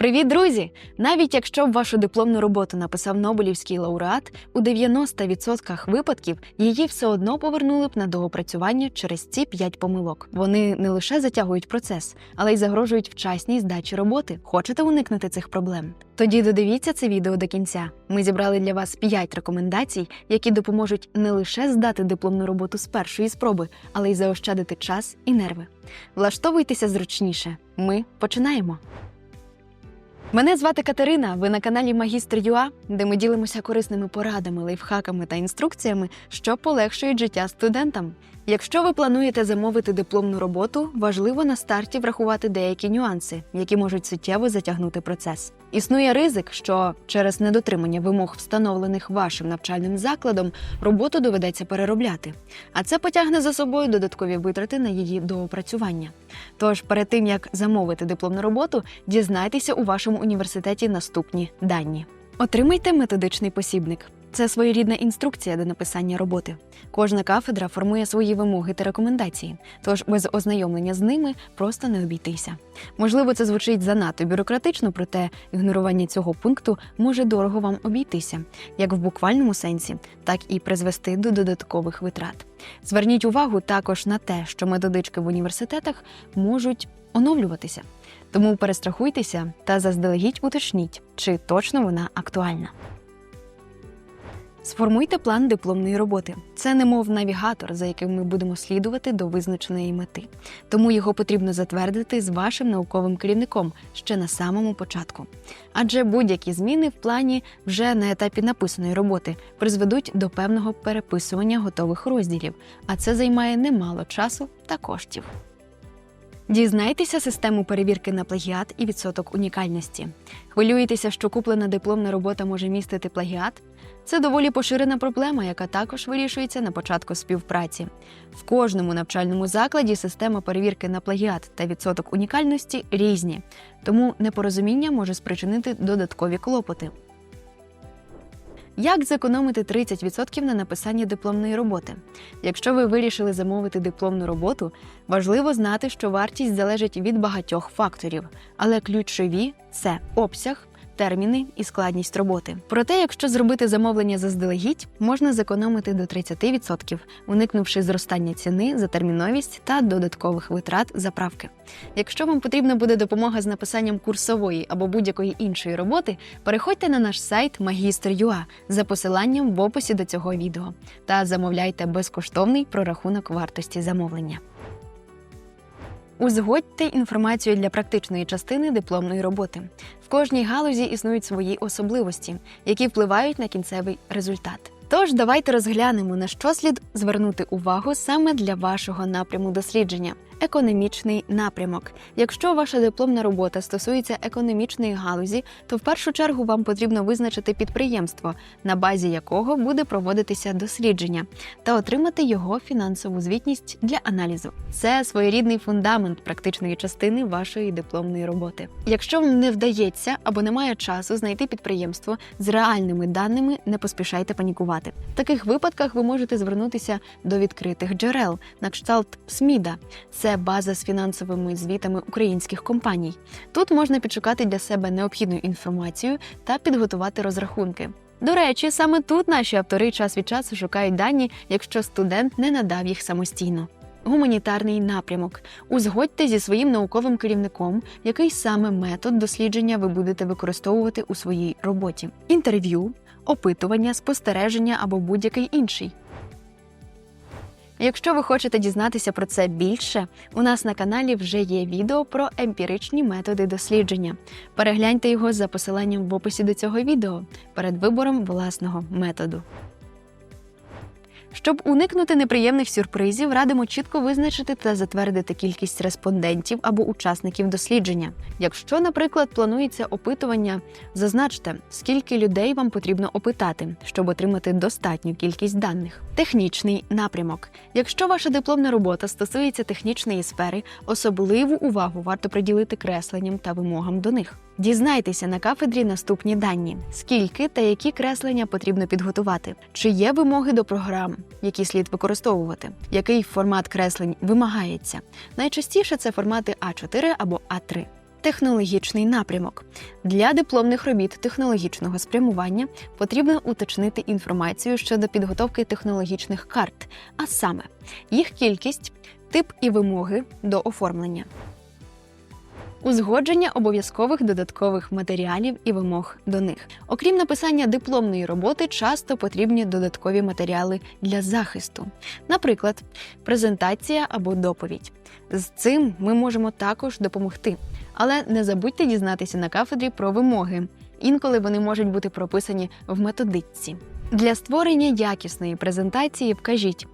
Привіт, друзі! Навіть якщо б вашу дипломну роботу написав Нобелівський лауреат, у 90% випадків її все одно повернули б на доопрацювання через ці 5 помилок. Вони не лише затягують процес, але й загрожують вчасній здачі роботи. Хочете уникнути цих проблем? Тоді додивіться це відео до кінця. Ми зібрали для вас 5 рекомендацій, які допоможуть не лише здати дипломну роботу з першої спроби, але й заощадити час і нерви. Влаштовуйтеся зручніше. Ми починаємо. Мене звати Катерина. Ви на каналі Магістр ЮА, де ми ділимося корисними порадами, лайфхаками та інструкціями, що полегшують життя студентам. Якщо ви плануєте замовити дипломну роботу, важливо на старті врахувати деякі нюанси, які можуть суттєво затягнути процес. Існує ризик, що через недотримання вимог, встановлених вашим навчальним закладом, роботу доведеться переробляти, а це потягне за собою додаткові витрати на її доопрацювання. Тож, перед тим як замовити дипломну роботу, дізнайтеся у вашому університеті наступні дані. Отримайте методичний посібник. Це своєрідна інструкція до написання роботи. Кожна кафедра формує свої вимоги та рекомендації, тож без ознайомлення з ними просто не обійтися. Можливо, це звучить занадто бюрократично, проте ігнорування цього пункту може дорого вам обійтися, як в буквальному сенсі, так і призвести до додаткових витрат. Зверніть увагу також на те, що методички в університетах можуть оновлюватися. Тому перестрахуйтеся та заздалегідь уточніть, чи точно вона актуальна. Сформуйте план дипломної роботи. Це немов навігатор, за яким ми будемо слідувати до визначеної мети. Тому його потрібно затвердити з вашим науковим керівником ще на самому початку. Адже будь-які зміни в плані вже на етапі написаної роботи призведуть до певного переписування готових розділів, а це займає немало часу та коштів. Дізнайтеся систему перевірки на плагіат і відсоток унікальності. Хвилюєтеся, що куплена дипломна робота може містити плагіат? Це доволі поширена проблема, яка також вирішується на початку співпраці. В кожному навчальному закладі система перевірки на плагіат та відсоток унікальності різні, тому непорозуміння може спричинити додаткові клопоти. Як зекономити 30% на написанні дипломної роботи? Якщо ви вирішили замовити дипломну роботу, важливо знати, що вартість залежить від багатьох факторів, але ключові це обсяг. Терміни і складність роботи. Проте, якщо зробити замовлення заздалегідь, можна зекономити до 30%, уникнувши зростання ціни за терміновість та додаткових витрат заправки. Якщо вам потрібна буде допомога з написанням курсової або будь-якої іншої роботи, переходьте на наш сайт Магістр.ua за посиланням в описі до цього відео та замовляйте безкоштовний прорахунок вартості замовлення. Узгодьте інформацію для практичної частини дипломної роботи. В кожній галузі існують свої особливості, які впливають на кінцевий результат. Тож давайте розглянемо, на що слід звернути увагу саме для вашого напряму дослідження. Економічний напрямок. Якщо ваша дипломна робота стосується економічної галузі, то в першу чергу вам потрібно визначити підприємство, на базі якого буде проводитися дослідження, та отримати його фінансову звітність для аналізу. Це своєрідний фундамент практичної частини вашої дипломної роботи. Якщо вам не вдається або немає часу знайти підприємство з реальними даними, не поспішайте панікувати. В таких випадках ви можете звернутися до відкритих джерел на кшталт СМІДа. Це база з фінансовими звітами українських компаній. Тут можна підшукати для себе необхідну інформацію та підготувати розрахунки. До речі, саме тут наші автори час від часу шукають дані, якщо студент не надав їх самостійно. Гуманітарний напрямок. Узгодьте зі своїм науковим керівником, який саме метод дослідження ви будете використовувати у своїй роботі: інтерв'ю, опитування, спостереження або будь-який інший. Якщо ви хочете дізнатися про це більше, у нас на каналі вже є відео про емпіричні методи дослідження. Перегляньте його за посиланням в описі до цього відео перед вибором власного методу. Щоб уникнути неприємних сюрпризів, радимо чітко визначити та затвердити кількість респондентів або учасників дослідження. Якщо, наприклад, планується опитування, зазначте, скільки людей вам потрібно опитати, щоб отримати достатню кількість даних. Технічний напрямок. Якщо ваша дипломна робота стосується технічної сфери, особливу увагу варто приділити кресленням та вимогам до них. Дізнайтеся на кафедрі наступні дані: скільки та які креслення потрібно підготувати, чи є вимоги до програм, які слід використовувати, який формат креслень вимагається. Найчастіше це формати А4 або А3. Технологічний напрямок для дипломних робіт технологічного спрямування потрібно уточнити інформацію щодо підготовки технологічних карт, а саме їх кількість, тип і вимоги до оформлення. Узгодження обов'язкових додаткових матеріалів і вимог до них. Окрім написання дипломної роботи, часто потрібні додаткові матеріали для захисту, наприклад, презентація або доповідь. З цим ми можемо також допомогти. Але не забудьте дізнатися на кафедрі про вимоги. Інколи вони можуть бути прописані в методичці. Для створення якісної презентації вкажіть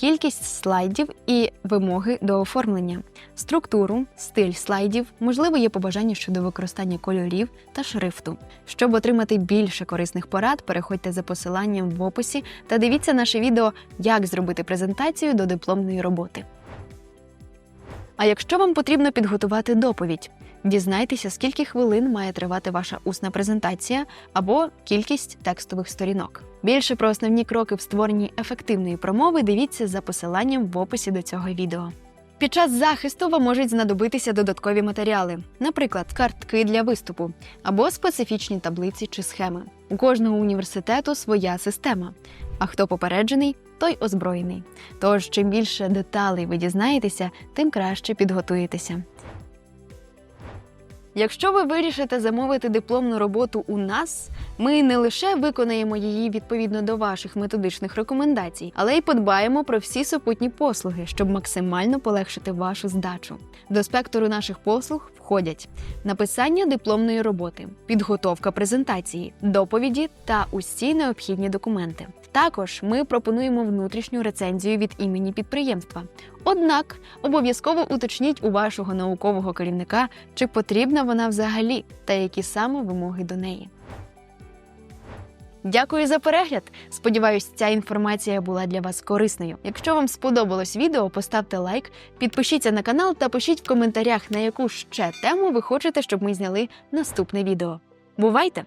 кількість слайдів і вимоги до оформлення, структуру, стиль слайдів, можливо, є побажання щодо використання кольорів та шрифту. Щоб отримати більше корисних порад, переходьте за посиланням в описі та дивіться наше відео, як зробити презентацію до дипломної роботи. А якщо вам потрібно підготувати доповідь, дізнайтеся, скільки хвилин має тривати ваша усна презентація або кількість текстових сторінок. Більше про основні кроки в створенні ефективної промови дивіться за посиланням в описі до цього відео. Під час захисту вам можуть знадобитися додаткові матеріали, наприклад, картки для виступу або специфічні таблиці чи схеми. У кожного університету своя система. А хто попереджений, той озброєний. Тож, чим більше деталей ви дізнаєтеся, тим краще підготуєтеся. Якщо ви вирішите замовити дипломну роботу у нас, ми не лише виконаємо її відповідно до ваших методичних рекомендацій, але й подбаємо про всі супутні послуги, щоб максимально полегшити вашу здачу. До спектру наших послуг входять написання дипломної роботи, підготовка презентації, доповіді та усі необхідні документи. Також ми пропонуємо внутрішню рецензію від імені підприємства. Однак обов'язково уточніть у вашого наукового керівника, чи потрібна вона взагалі та які саме вимоги до неї. Дякую за перегляд. Сподіваюсь, ця інформація була для вас корисною. Якщо вам сподобалось відео, поставте лайк, підпишіться на канал та пишіть в коментарях, на яку ще тему ви хочете, щоб ми зняли наступне відео. Бувайте!